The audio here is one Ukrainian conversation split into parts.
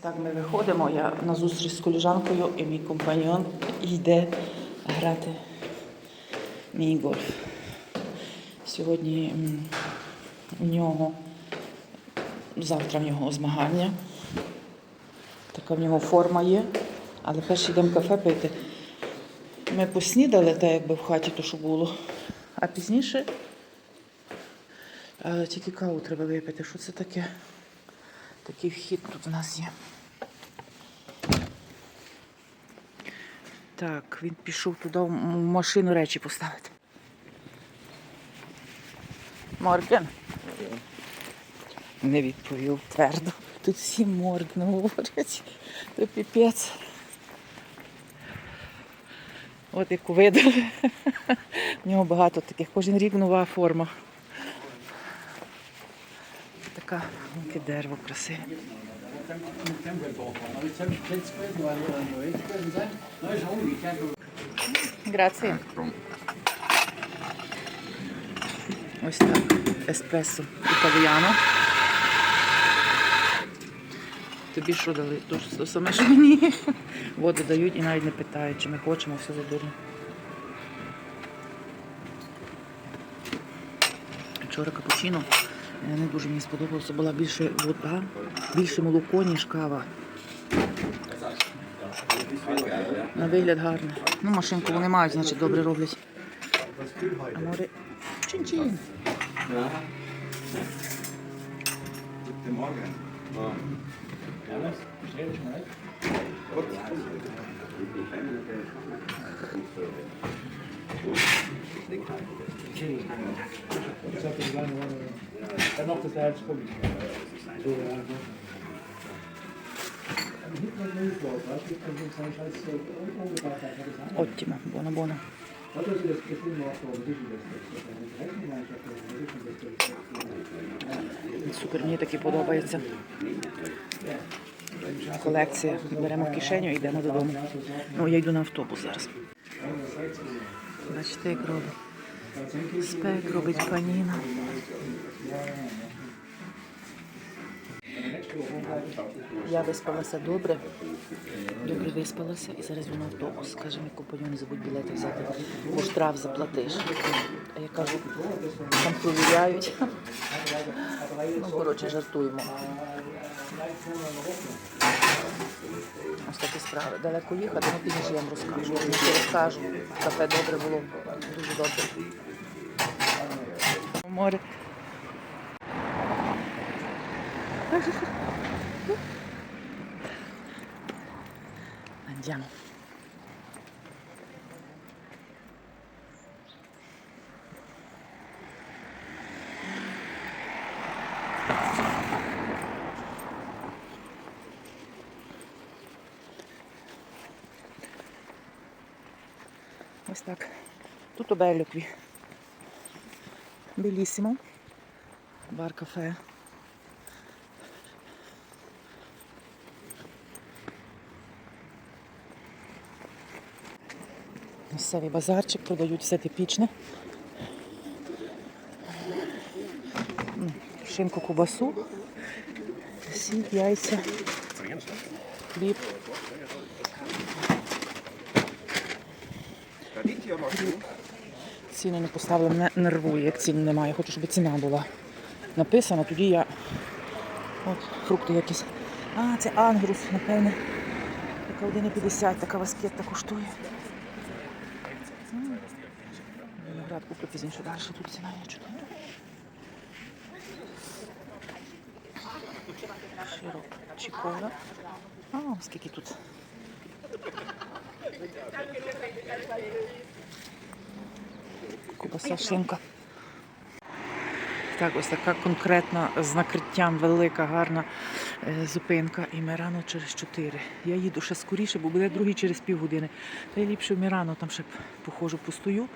Так, ми виходимо. Я на зустріч з коліжанкою і мій компаньон йде грати міні-гольф. Сьогодні м, у нього, завтра в нього змагання. Така в нього форма є. Але перше йдемо кафе пити. Ми поснідали, так якби в хаті то, що було. А пізніше е, тільки каву треба випити. Що це таке? Такий вхід тут у нас є. Так, він пішов туди в машину речі поставити. Морген. Не відповів твердо. Тут всі морген говорять. То піпець. От яку видали. В нього багато таких. Кожен рік нова форма. Така яке дерево красиве. Грація. Ось так. Еспресо італіано. Тобі що дали? То саме що мені. Воду дають і навіть не питають, чи ми хочемо, все задурно. Вчора капучино не дуже мені сподобалося, була більше вода, більше молоко, ніж кава. На вигляд гарний. Ну, машинку вони мають, значить добре роблять. А чин-чин. Morgen. Wat is het misschien nog voor de Супер, мені таки подобається. Колекція. Беремо в кишеню і йдемо додому. Ну, я йду на автобус зараз. Бачите, як робить. Спек робить паніна. Я виспалася добре. Добре виспалася і зараз на автобус. Каже, мій компаньон, не забудь білети взяти, бо штраф заплатиш. А я кажу, там провіряють. Ну, коротше, жартуємо. Ось такі справи. Далеко їхати, ну пізніше я вам розкажу. Я розкажу. Кафе добре було, дуже добре. Море. Andiamo. Ось так. Tutto bello qui. Bar caffè. Місцевий базарчик, продають все типічне. Шинку кубасу, сіль, яйця, хліб. Ціни не поставили, мене нервує, як цін немає. Хочу, щоб ціна була написана, тоді я. От, фрукти якісь. А, це ангрус, напевне. Така 1,50, така васкетта коштує. Виноград куплю пізніше далі, тут ціна є чудова. Широко. Чікора. А, скільки тут. Кубаса шинка. Так, ось така конкретна з накриттям велика, гарна е, зупинка. І ми рано через 4. Я їду ще скоріше, бо буде другий через півгодини. Та й ліпше в Мірано, там ще походжу, постою,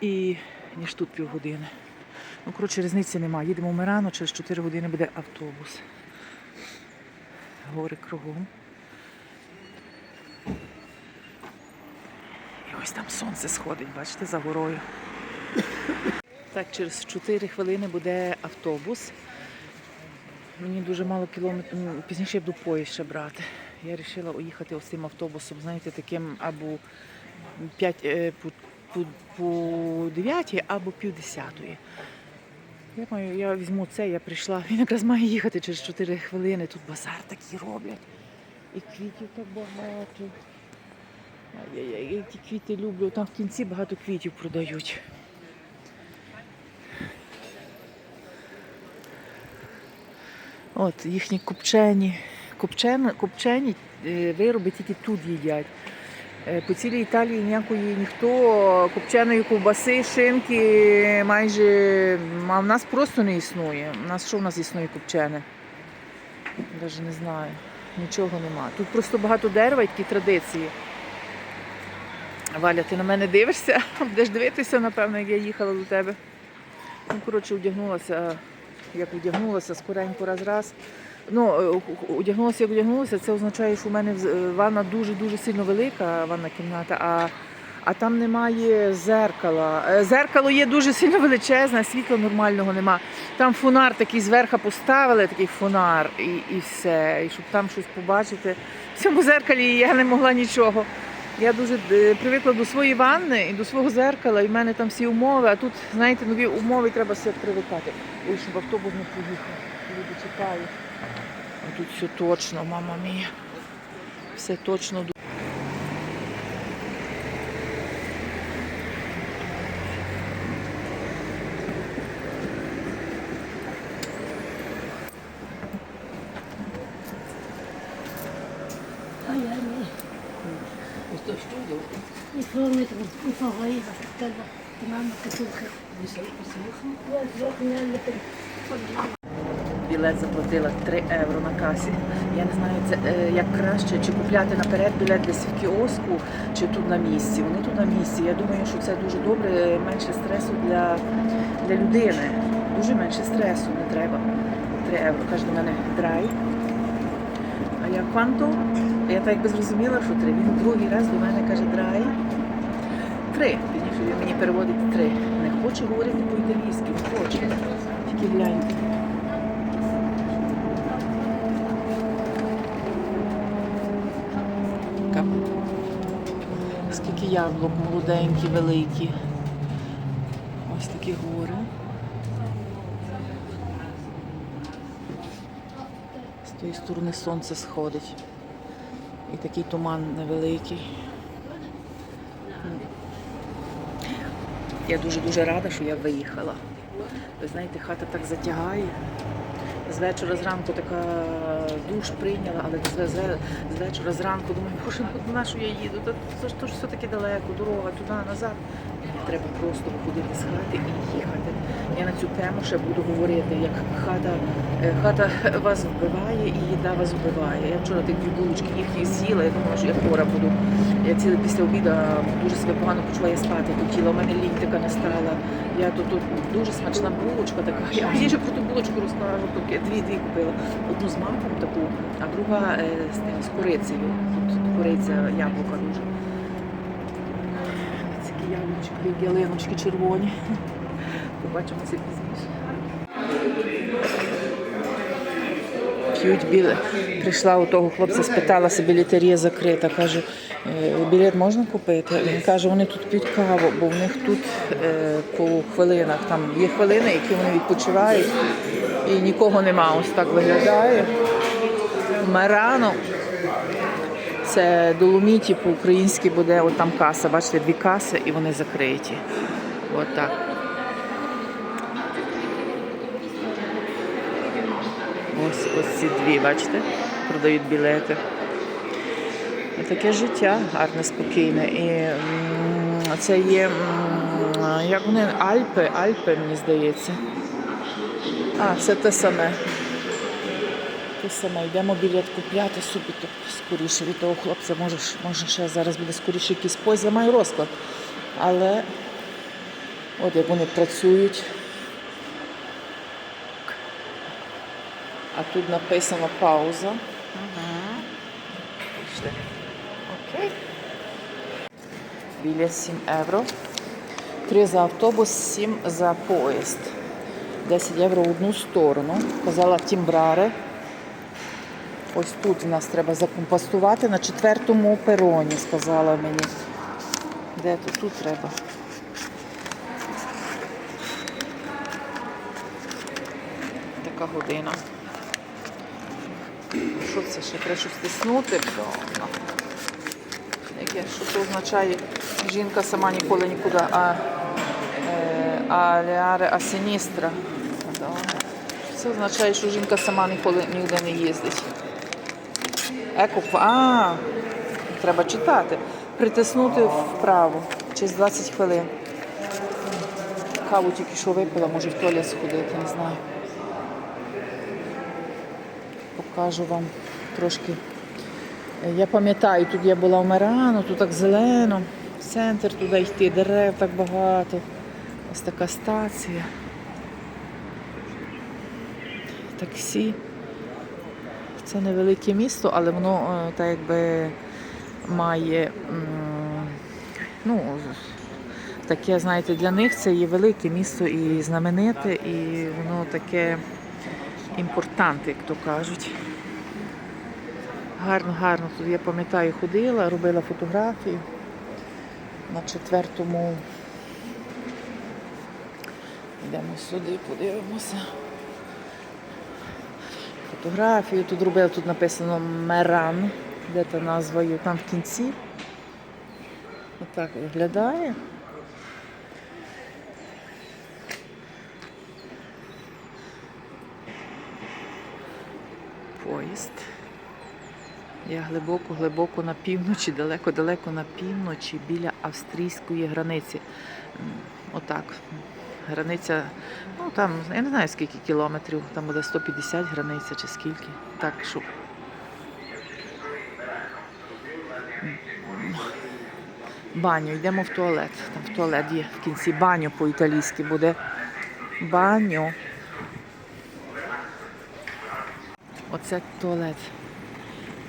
і ніж тут півгодини. Ну, коротше, різниці немає. Їдемо в Мирано, через 4 години буде автобус. Гори кругом. Ось там сонце сходить, бачите, за горою. Так, через 4 хвилини буде автобус. мені дуже мало кілометрів. Пізніше буду поїзд ще брати. Я вирішила уїхати ось цим автобусом, знаєте, таким або 5, е, по, по, по 9 або пів десятої. Я маю, я візьму це, я прийшла. Він якраз має їхати через 4 хвилини. Тут базар такий роблять. І квітів так багато. Я ті квіти люблю. Там в кінці багато квітів продають. От їхні копчені, копчені, копчені е, вироби тільки тут їдять. Е, По цілій Італії ніякої ніхто копченої ковбаси, шинки майже. А в нас просто не існує. У нас що в нас існує копчене? Навіть не знаю. Нічого нема. Тут просто багато дерева і такі традиції. Валя, ти на мене дивишся? Будеш дивитися, напевно, як я їхала до тебе. Ну, коротше, одягнулася, як одягнулася, скоренько раз-раз. Ну, е, одягнулася, як одягнулася, це означає, що в мене е, ванна дуже-дуже сильно велика, ванна кімната, а, а там немає зеркала. Е, Зеркало є дуже сильно величезне, світла нормального нема. Там фонар такий зверху поставили, такий фонар, і, і все. І щоб там щось побачити. В цьому зеркалі я не могла нічого. Я дуже е, привикла до своєї ванни і до свого зеркала, і в мене там всі умови, а тут, знаєте, нові умови треба все привикати. Ой, щоб автобус не поїхав. Люди чекають. А тут все точно, мама мія. Все точно. Von der Mama. Білет заплатила 3 евро на касі. Я не знаю, це е, як краще, чи купляти наперед білет десь в кіоску, чи тут на місці. Вони тут на місці. Я думаю, що це дуже добре, менше стресу для, для людини. Дуже менше стресу не треба. 3 евро. Каже до мене драй. А я кванто? Я так якби зрозуміла, що три. Він другий раз до мене каже драй. Три. Мені переводить три. Не хоче говорити по-італійськи, не хоче. Тільки гляньте. Скільки яблук молоденькі, великі. Ось такі гори. З тієї сторони сонце сходить. І такий туман невеликий. Я дуже-дуже рада, що я виїхала. Ви знаєте, хата так затягає. З вечора зранку така душ прийняла, але з, вечора зранку думаю, боже, на що я їду? Та то ж все таки далеко, дорога туди, назад. Треба просто виходити з хати і їхати. Я на цю тему ще буду говорити, як хата, е, хата вас вбиває і їда вас вбиває. Я вчора тих дві булочки їхні з'їла, я думала, що я хвора буду. Я ціле після обіду дуже себе погано почуваю, я спати хотіла, у мене лінь така не стала. Я тут, тут дуже смачна булочка така. Я ще про ту булочку розкажу, поки дві дві купила. Одну з маком таку, а друга е, з, з корицею. Тут кориця яблука дуже. Ці яблучки, ялиночки червоні. Побачимо це пізніше. П'ють біле. Прийшла у того хлопця, спиталася, білетерія закрита. Кажу, «Е, білет можна купити? Він каже, вони тут п'ють каву, бо в них тут е, по хвилинах там є хвилини, які вони відпочивають, і нікого нема. Ось так виглядає. Марано. Це доломіті по-українськи буде, от там каса. Бачите, дві каси і вони закриті. От так. Ось ось ці дві, бачите, продають білети. Таке життя гарне, спокійне. І це є, як вони, Альпи, Альпи, мені здається. А, це те саме. Те саме, йдемо білет купляти собі скоріше від того хлопця. Може, може ще зараз буде скоріше якийсь поїзд. Я маю розклад. Але от як вони працюють. А тут написано пауза. Ага. Пішли. Окей. Біля 7 євро. 3 за автобус, 7 за поїзд. 10 євро в одну сторону. Казала Тімбраре. Ось тут в нас треба закомпостувати на четвертому пероні, сказала мені. Де тут? Тут треба. Така година. Що це ще треба щось стиснути? Яке, що це означає? Жінка сама ніколи нікуди, а е, а леаре, а синістра. Це означає, що жінка сама ніколи ніде не їздить. Еко, а, треба читати. Притиснути вправо через 20 хвилин. Каву тільки що випила, може в туалет сходити, не знаю. Покажу вам трошки. Я пам'ятаю, тут я була в Мерану, тут так зелено, в центр туди йти, дерев так багато. Ось така стація. Таксі. Це невелике місто, але воно е, так якби має ну, таке, знаєте, для них це є велике місто і знамените, і воно таке імпортанте, як то кажуть. Гарно, гарно. Тут я пам'ятаю, ходила, робила фотографії на четвертому. Йдемо сюди, подивимося. Фотографію тут робила, тут написано Меран, де та назвою, там в кінці. Отак виглядає. Поїзд. Я глибоко-глибоко на півночі, далеко-далеко на півночі, біля австрійської границі. Отак. Границя, ну там, я не знаю скільки кілометрів, там буде 150 границя чи скільки. Так, щоб. Баню, йдемо в туалет. Там в туалет є в кінці баню по-італійськи буде. Баню. Оце туалет.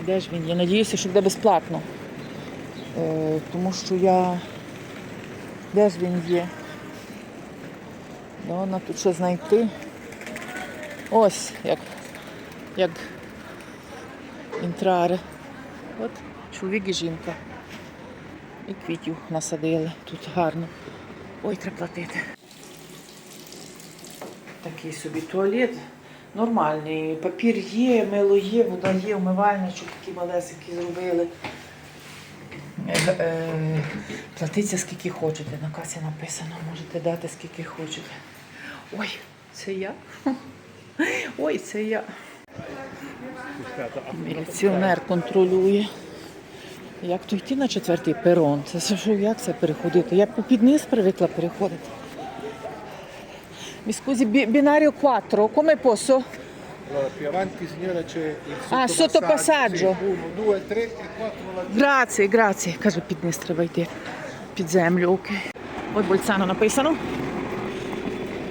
А Де ж він? Я надіюся, що буде безплатно. Е, тому що я. Де ж він є? Ну, вона тут що знайти. Ось як, як інтрари. От чоловік і жінка. І квітів насадили. Тут гарно. Ой, треба платити. Такий собі туалет. Нормальний. Папір є, мило є, вода є, умивальничок такі малесенькі зробили. Е, Платиться скільки хочете. На касі написано, можете дати скільки хочете. Ой, це я. Ой, це я. Міліціонер контролює. Як то йти на четвертий перон? Це що, як це переходити? Я під низ привикла переходити. Mi scusi, bi- binario 4, come posso? Allora, più avanti signora c'è il Ah, sottopasaggio. Sì, Uno, due, tre e quattro la Граці, граці. Каже, під низ треба йти. Під землю, окей. От Больцано написано.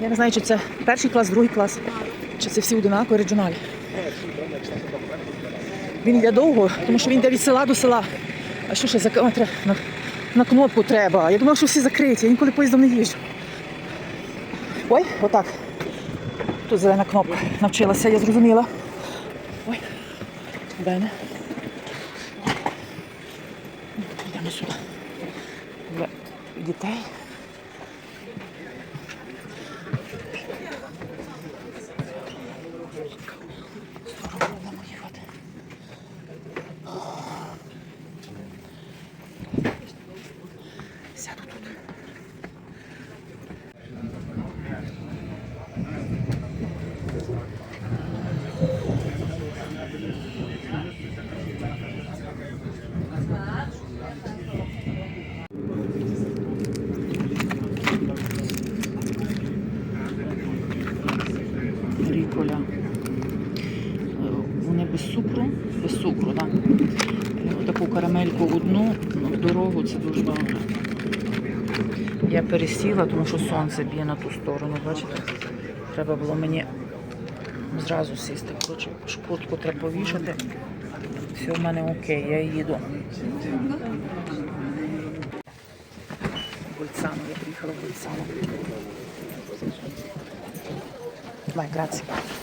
Я не знаю, чи це перший клас, другий клас, чи це всі одинакові регіоналі. Він йде довго, тому що він йде від села до села. А що ще за кілометр на, на кнопку треба? Я думала, що всі закриті, я ніколи поїздом не їжджу. Ой, отак. Тут зелена кнопка. Навчилася, я зрозуміла. Ой, Бене. Йдемо сюди. Для дітей. Здорово будемо їхати. Сяду тут. Ріколя. Е, Вони без цукру, без цукру, так. Да. Таку карамельку одну це дуже добре. Я пересіла, тому що сонце б'є на ту сторону, бачите? Треба було мені зразу сісти. Коротше, шкуртку треба повішати. Все в мене окей, я їду. Больцану, я приїхала в Больцану. Vai, grazie.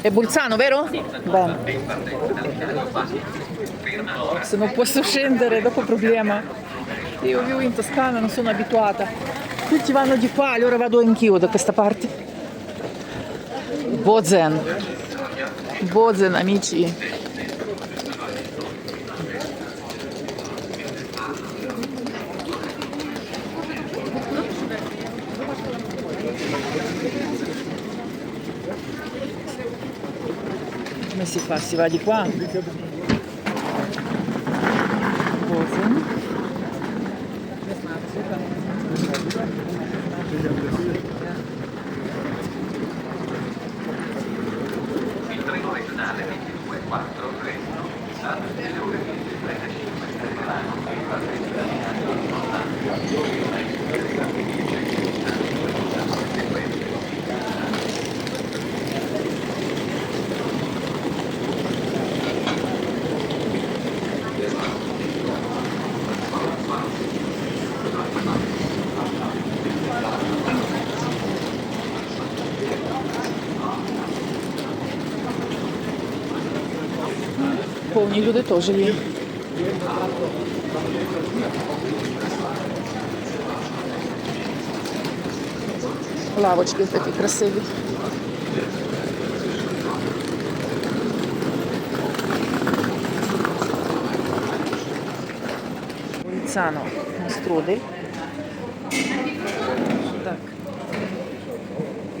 È Bolzano, vero? Bene. Se non posso scendere, dopo problema. Io vivo in Toscana, non sono abituata. Tutti vanno di qua, allora vado anch'io da questa parte. Bozen. Bozen, amici. Come si fa? Si va di qua? Повні люди теж є. Лавочки такі красиві. Ліцано на струдель. Так.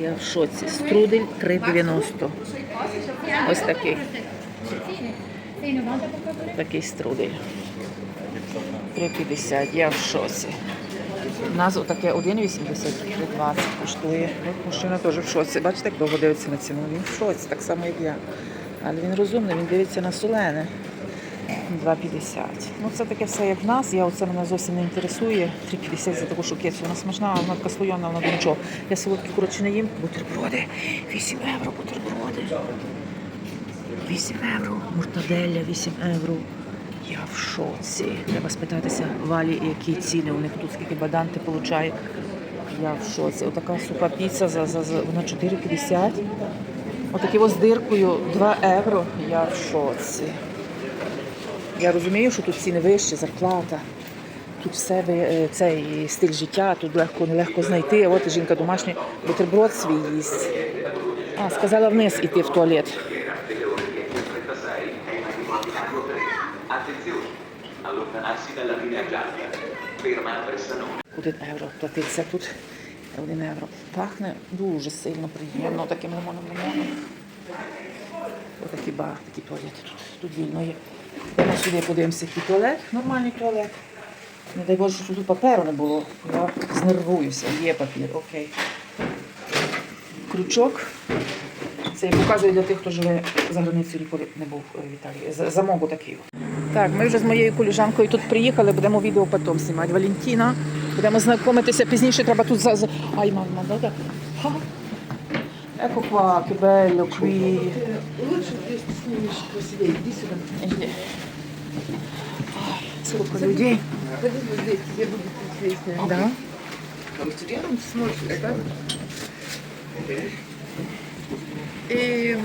Я в шоці. Струдель 3,90. Ось такий. Такий струдель. 3,50. Я в шоці. У нас отаке 1,80, 3,20 коштує. От мужчина теж в шоці. Бачите, як довго дивиться на ціну? Він в шоці, так само, як я. Але він розумний, він дивиться на солене. 2,50. Ну це таке все як в нас. Я оце мене зовсім не інтересує. 3,50 за таку шокецю. Вона смачна, вона така слоєна, вона до нічого. Я солодкі коротше не їм. Бутерброди. 8 євро бутерброди. 8 євро. Муртаделя 8 євро. Я в шоці. Треба спитатися Валі, які ціни. У них тут скільки баданти получає. Я в шоці. Отака супа піца за, за, за вона 4,50. Отакі ось з диркою 2 євро. Я в шоці. Я розумію, що тут ціни вищі, зарплата. Тут все е, цей стиль життя, тут легко, нелегко знайти. От жінка домашня бутерброд свій їсть. А, сказала вниз іти в туалет. Allontanarsi dalla linea gialla. Ferma a Bressanone. Один євро платиться тут. Один євро. Пахне дуже сильно приємно таким лимоном лимоном. Отакі бар, такі туалети тут. Тут вільно є. Йдемо сюди подивимося, який туалет. Нормальний туалет. Не дай Боже, що тут паперу не було. Я знервуюся. Є папір, окей. Крючок. Це я показую для тих, хто живе за границею ніколи не був е, в Італії. За- Замову такий. Так, ми вже з моєю коліжанкою тут приїхали, будемо відео потім знімати. Валентина. Будемо знайомитися пізніше, треба тут за. Ай, мама, да, да. Ха. Ecco qua, che bello qui. Лучше здесь ты снимешь красивее. Иди Сколько людей. Да. Рядом смотришь, да? И